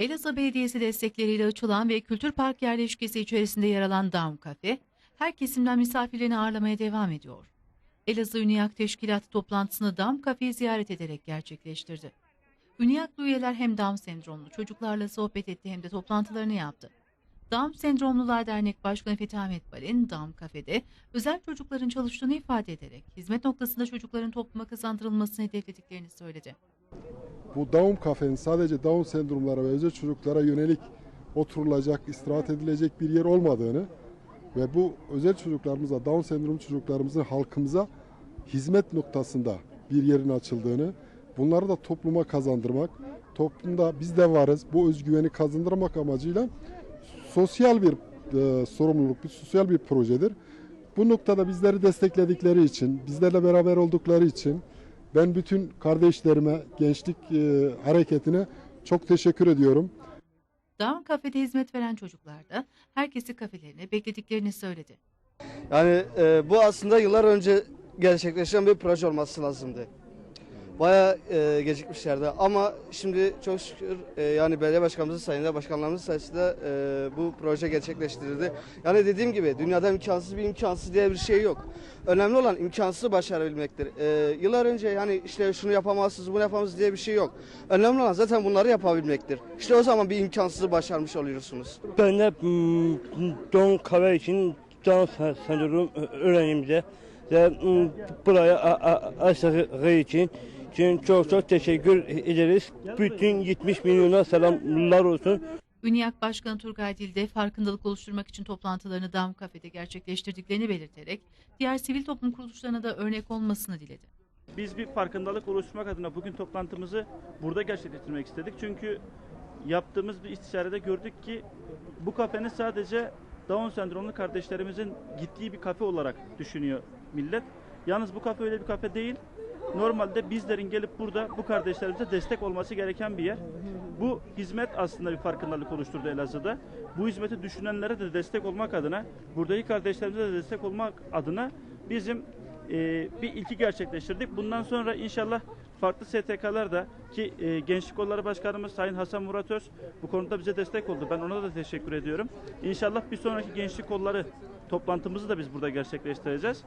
Elazığ Belediyesi destekleriyle açılan ve Kültür Park yerleşkesi içerisinde yer alan Down Cafe, her kesimden misafirlerini ağırlamaya devam ediyor. Elazığ Ünyak Teşkilatı toplantısını Down Cafe'yi ziyaret ederek gerçekleştirdi. Ünyaklı üyeler hem Down sendromlu çocuklarla sohbet etti hem de toplantılarını yaptı. Down Sendromlular Dernek Başkanı Fethi Ahmet Balin, Down Cafe'de özel çocukların çalıştığını ifade ederek hizmet noktasında çocukların topluma kazandırılmasını hedeflediklerini söyledi. Bu Down kafenin sadece Down sendromlara ve özel çocuklara yönelik oturulacak, istirahat edilecek bir yer olmadığını ve bu özel çocuklarımıza, Down sendromu çocuklarımızın halkımıza hizmet noktasında bir yerin açıldığını, bunları da topluma kazandırmak, toplumda biz de varız, bu özgüveni kazandırmak amacıyla sosyal bir e, sorumluluk, bir sosyal bir projedir. Bu noktada bizleri destekledikleri için, bizlerle beraber oldukları için ben bütün kardeşlerime, gençlik e, hareketine çok teşekkür ediyorum. Down Cafe'de hizmet veren çocuklar da herkesi kafelerine beklediklerini söyledi. Yani e, bu aslında yıllar önce gerçekleşen bir proje olması lazımdı. Bayağı e, gecikmişlerdi ama şimdi çok şükür e, yani belediye başkanımızın sayesinde, başkanlarımızın sayesinde e, bu proje gerçekleştirildi. Yani dediğim gibi dünyada imkansız bir imkansız diye bir şey yok. Önemli olan imkansızı başarabilmektir. E, yıllar önce yani işte şunu yapamazsınız, bunu yapamazsınız diye bir şey yok. Önemli olan zaten bunları yapabilmektir. İşte o zaman bir imkansızı başarmış oluyorsunuz. Ben de mm, Don Kahve için sendrom öğrencimize ve mm, buraya a- a- açtığı için için çok çok teşekkür ederiz. Bütün 70 milyona selamlar olsun. Ünyak Başkanı Turgay Dilde farkındalık oluşturmak için toplantılarını Down Cafe'de gerçekleştirdiklerini belirterek diğer sivil toplum kuruluşlarına da örnek olmasını diledi. Biz bir farkındalık oluşturmak adına bugün toplantımızı burada gerçekleştirmek istedik. Çünkü yaptığımız bir istişarede gördük ki bu kafenin sadece Down sendromlu kardeşlerimizin gittiği bir kafe olarak düşünüyor millet. Yalnız bu kafe öyle bir kafe değil. Normalde bizlerin gelip burada bu kardeşlerimize destek olması gereken bir yer. Bu hizmet aslında bir farkındalık oluşturdu Elazığ'da. Bu hizmeti düşünenlere de destek olmak adına, buradaki kardeşlerimize de destek olmak adına bizim e, bir ilki gerçekleştirdik. Bundan sonra inşallah farklı STK'lar da ki e, Gençlik Kolları Başkanımız Sayın Hasan Murat Öz bu konuda bize destek oldu. Ben ona da teşekkür ediyorum. İnşallah bir sonraki Gençlik Kolları toplantımızı da biz burada gerçekleştireceğiz.